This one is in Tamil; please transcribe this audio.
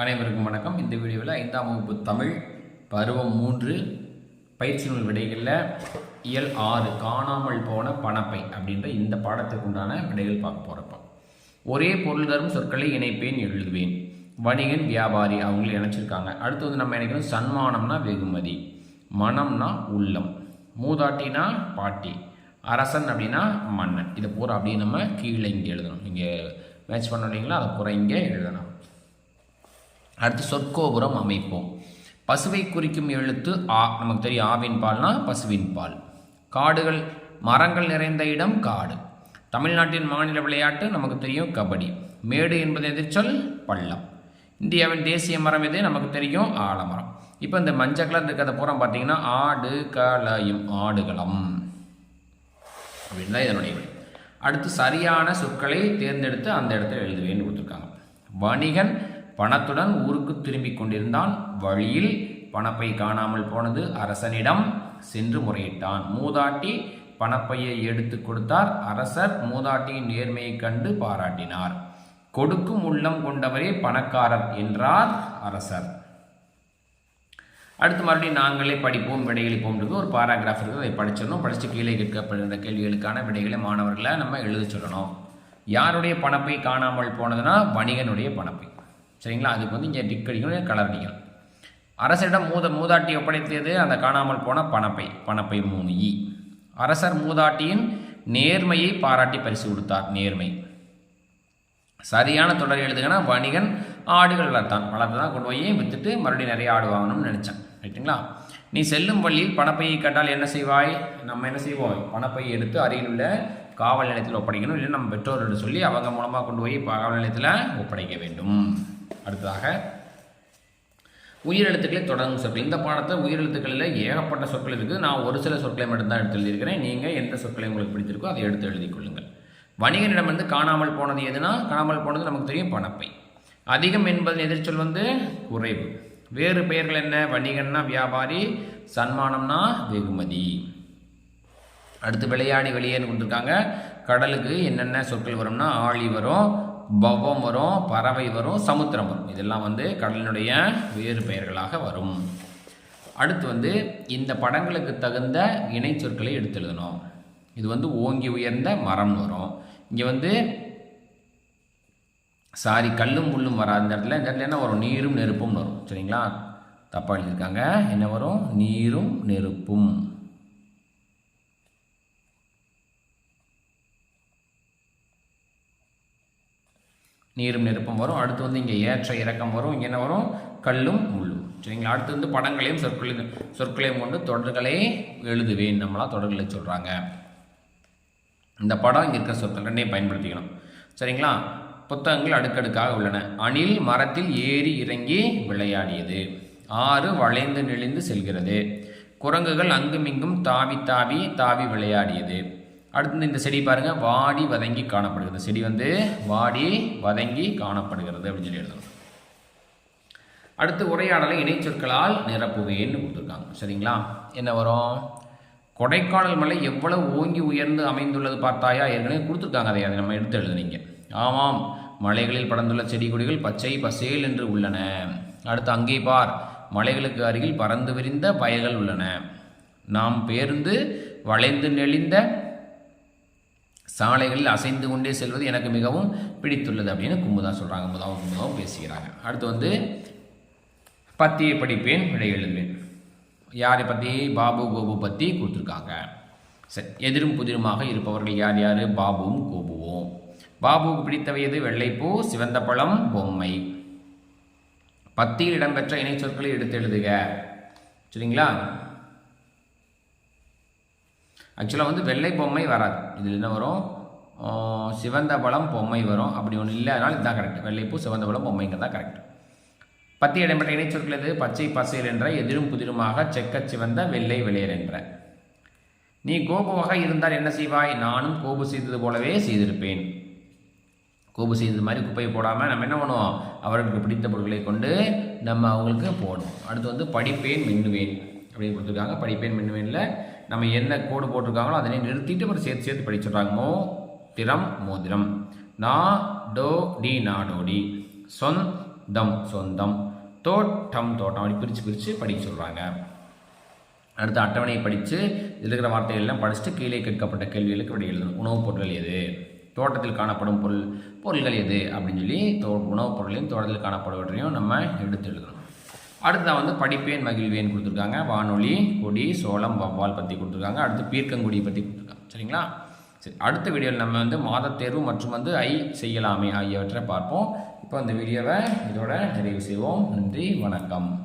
அனைவருக்கும் வணக்கம். இந்த வீடியோவில் ஐந்தாம் வகுப்பு தமிழ் பருவம் மூன்று பயிற்சி நூல் விடைகளில் இயல் ஆறு காணாமல் போன பணப்பை அப்படின்ற இந்த பாடத்துக்கு உண்டான விடைகள் பார்க்க போகிறப்ப ஒரே பொருள் தரும் சொற்களை இணைப்பேன் எழுதுவேன். வணிகன் வியாபாரி அவங்களும் இணைச்சிருக்காங்க. அடுத்து வந்து நம்ம நினைக்கணும் சன்மானம்னா வெகுமதி. மனம்னா உள்ளம். மூதாட்டினா பாட்டி. அரசன் அப்படின்னா மன்னன். இதை பூரா அப்படியே நம்ம கீழே இங்கே எழுதணும். இங்கே மேட்ச் பண்ண அதை பூரா இங்கே எழுதணும். அடுத்து சொற்கோபுரம் அமைப்போம். பசுவை குறிக்கும் எழுத்து ஆ. நமக்கு தெரியும் ஆவின் பால்னா பசுவின் பால். காடுகள் மரங்கள் நிறைந்த இடம் காடு. தமிழ்நாட்டின் மாநில விளையாட்டு நமக்கு தெரியும் கபடி. மேடு என்பது எதிர்ச்சொல் பள்ளம். இந்தியாவின் தேசிய மரம் எது? நமக்கு தெரியும் ஆலமரம். இப்போ இந்த மஞ்சள் கலர் இருக்கிறத பூரா பார்த்தீங்கன்னா ஆடு கலயும் ஆடுகளம். அப்படின்னு தான் இதனுடைய அடுத்து சரியான சொற்களை தேர்ந்தெடுத்து அந்த இடத்துல எழுதுவேன்னு கொடுத்துருக்காங்க. வணிகன் பணத்துடன் ஊருக்கு திரும்பிக் கொண்டிருந்தான். வழியில் பணப்பை காணாமல் போனது அரசனிடம் சென்று முறையிட்டான். மூதாட்டி பணப்பையை எடுத்து கொடுத்தார். அரசர் மூதாட்டியின் நேர்மையை கண்டு பாராட்டினார். கொடுக்கும் உள்ளம் கொண்டவரே பணக்காரர் என்றார் அரசர். அடுத்து மறுபடியும் நாங்களே படிப்போம் விடையளிப்போம்ன்றது ஒரு பாராகிராஃப் இருக்குது. அதை படிச்சிடணும். படித்து கீழே கேட்கப்படுகின்ற கேள்விகளுக்கான விடைகளை மாணவர்களை நம்ம எழுத சொல்லணும். யாருடைய பணப்பை காணாமல் போனதுன்னா வணிகனுடைய பணப்பை. சரிங்களா? அதுக்கு வந்து இங்கே டிக் அடிக்கணும் கலர் அடிக்கணும் அரசரிடம் மூத மூதாட்டி ஒப்படைத்தது அந்த காணாமல் போன பணப்பை பணப்பை மூணு இ. அரசர் மூதாட்டியின் நேர்மையை பாராட்டி பரிசு கொடுத்தார் நேர்மை. சரியான தொடர் எழுதுங்கன்னா வணிகன் ஆடுகள் வளர்த்தான். வளர்த்து தான் கொண்டு போய் விற்றுட்டு மறுபடியும் நிறைய ஆடு வாங்கணும்னு நினச்சேன். ரைட்டுங்களா? நீ செல்லும் வழியில் பணப்பையை கண்டால் என்ன செய்வாய்? நம்ம என்ன செய்வோம்? பணப்பையை எடுத்து அருகில் உள்ள காவல் நிலையத்தில் ஒப்படைக்கணும். இல்லை நம்ம பெற்றோர்கிட்ட சொல்லி அவங்க மூலமாக கொண்டு போய் காவல் நிலையத்தில் ஒப்படைக்க வேண்டும். அடுத்ததாக உயிரெழுத்துக்களை தொடங்கும் சொற்கள். இந்த பாடத்தை உயிரெழுத்துக்களில் ஏகப்பட்ட சொற்கள் இருக்குது. நான் ஒரு சில சொற்களை மட்டும்தான் எடுத்து எழுதியிருக்கிறேன். நீங்கள் எந்த சொற்களை உங்களுக்கு பிடிச்சிருக்கோ அதை எடுத்து எழுதிக் கொள்ளுங்கள். வணிகனிடம் வந்து காணாமல் போனது எதுனா? காணாமல் போனது நமக்கு தெரியும் பணப்பை. அதிகம் என்பதன் எதிர்ச்சொல் வந்து குறைவு. வேறு பெயர்கள் என்ன? வணிகன்னா வியாபாரி சன்மானம்னா வெகுமதி. அடுத்து விளையாடி வெளியேன்னு கொடுத்துருக்காங்க. கடலுக்கு என்னென்ன சொற்கள் வரும்னா ஆழி வரும் பவம் வரும் பறவை வரும் சமுத்திரம் வரும். இதெல்லாம் வந்து கடலினுடைய வேறு பெயர்களாக வரும். அடுத்து வந்து இந்த படங்களுக்கு தகுந்த இணை சொற்களை எடுத்து எழுதணும். இது வந்து ஓங்கி உயர்ந்த மரம்னு வரும். இங்கே வந்து சாரி கல்லும் முள்ளும் வராது. இந்த இடத்துல இந்த இடத்துல என்ன வரும்? நீரும் நெருப்பும் வரும். சரிங்களா? தப்பாக எழுதியிருக்காங்க. என்ன வரும்? நீரும் நெருப்பும். நீரும் நெருப்பும் வரும். அடுத்து வந்து இங்கே ஏற்ற இறக்கம் வரும். இங்கே என்ன வரும்? கல்லும் முள்ளும். சரிங்களா? அடுத்து வந்து படங்களையும் சொற்களையும் சொற்களையும் கொண்டு தொடர்களை எழுதுவேன் நம்மளா தொடர்களை சொல்கிறாங்க இந்த படம் இங்கே இருக்கிற சொற்கள் ரெண்டையும் பயன்படுத்திக்கணும். சரிங்களா? புத்தகங்கள் அடுக்கடுக்காக உள்ளன. அணில் மரத்தில் ஏறி இறங்கி விளையாடியது. ஆறு வளைந்து நெளிந்து செல்கிறது. குரங்குகள் அங்குமிங்கும் தாவி தாவி தாவி விளையாடியது. அடுத்து இந்த செடி பாருங்கள் வாடி வதங்கி காணப்படுகிறது. செடி வந்து வாடி வதங்கி காணப்படுகிறது அப்படின்னு சொல்லி எழுதணும். அடுத்து உரையாடலை இணைச்சொற்களால் நிரப்புவேன்னு கொடுத்துருக்காங்க. சரிங்களா? என்ன வரும்? கொடைக்கானல் மலை எவ்வளவு ஓங்கி உயர்ந்து அமைந்துள்ளது பார்த்தாயா? ஏற்கனவே கொடுத்துருக்காங்க அதை அதை நம்ம எடுத்து எழுதுனீங்க. ஆமாம் மலைகளில் படர்ந்துள்ள செடி கொடிகள் பச்சை பசேல் என்று உள்ளன. அடுத்து அங்கே பார் மலைகளுக்கு அருகில் பறந்து விரிந்த வயல்கள் உள்ளன. நாம் பேருந்து வளைந்து நெளிந்த சாலைகளில் அசைந்து கொண்டே செல்வது எனக்கு மிகவும் பிடித்துள்ளது அப்படின்னு கும்புதான் சொல்கிறாங்க முதாவும் கும்புதாவும் பேசுகிறாங்க. அடுத்து வந்து பத்தியை படிப்பேன் விடை எழுதுவேன். யாரை பற்றி பாபு கோபு பற்றி கொடுத்துருக்காங்க. சரி எதிரும் புதிருமாக இருப்பவர்கள் யார் யார்? பாபுவும் கோபுவும். பாபுவுக்கு பிடித்தவை எது? வெள்ளைப்பூ சிவந்த பழம் பொம்மை. பத்தியில் இடம்பெற்ற இணை சொற்களை எடுத்து எழுதுக. சரிங்களா? ஆக்சுவலாக வந்து வெள்ளை பொம்மை வராது. இதில் என்ன வரும்? சிவந்த பழம் பொம்மை வரும். அப்படி ஒன்று இல்லை அதனால் இதுதான் கரெக்ட் வெள்ளைப்பூ சிவந்த பழம் பொம்மைங்கிறது தான் கரெக்ட் பத்தி இடம்பெற்ற இணைச்சொற்கள் எது? பச்சை பசையல் என்ற எதிரும் புதிருமாக செக்க சிவந்த வெள்ளை வெளியர் என்ற. நீ கோபமாக இருந்தால் என்ன செய்வாய்? நானும் கோபு செய்தது போலவே செய்திருப்பேன். கோபு செய்தது மாதிரி குப்பையை போடாமல் நம்ம என்ன பண்ணுவோம்? அவர்களுக்கு பிடித்த பொருட்களை கொண்டு நம்ம அவங்களுக்கு போடணும். அடுத்து வந்து படிப்பேன் மின்னுவேன் அப்படின்னு கொடுத்துருக்காங்க. படிப்பேன் மின்னுவேனில் நம்ம என்ன கோடு போட்டிருக்காங்களோ அதனை நிறுத்திட்டு அப்புறம் சேர்த்து சேர்த்து படிச்சுட்றாங்க மோ திறம் மோதிரம் நா டோ டி நாடோடி சொந்தம் சொந்தம் தோட்டம் தோட்டம். அப்படி பிரித்து பிரித்து படிக்க சொல்கிறாங்க அடுத்து அட்டவணையை படித்து இருக்கிற வார்த்தைகள் எல்லாம் படிச்சுட்டு கீழே கேட்கப்பட்ட கேள்விகளுக்கு விடை எழுதணும். உணவுப் பொருட்கள் எது? தோட்டத்தில் காணப்படும் பொருள் பொருள்கள் எது? அப்படின்னு சொல்லி தோ உணவுப் பொருளையும் தோட்டத்தில் காணப்படுவற்றையும் நம்ம எடுத்து எழுதணும். அடுத்ததான் வந்து படிப்பேன் மகிழ்வேன் கொடுத்துருக்காங்க. வானொலி கொடி சோளம் வவ்வால் பற்றி கொடுத்துருக்காங்க. அடுத்து பீர்க்கங்குடி பற்றி கொடுத்துருக்காங்க. சரிங்களா? சரி அடுத்த வீடியோவில் நம்ம வந்து மாதத்தேர்வு மற்றும் வந்து ஐ செய்யலாமே ஆகியவற்றை பார்ப்போம். இப்போ அந்த வீடியோவை இதோட நிறைவு செய்வோம். நன்றி வணக்கம்.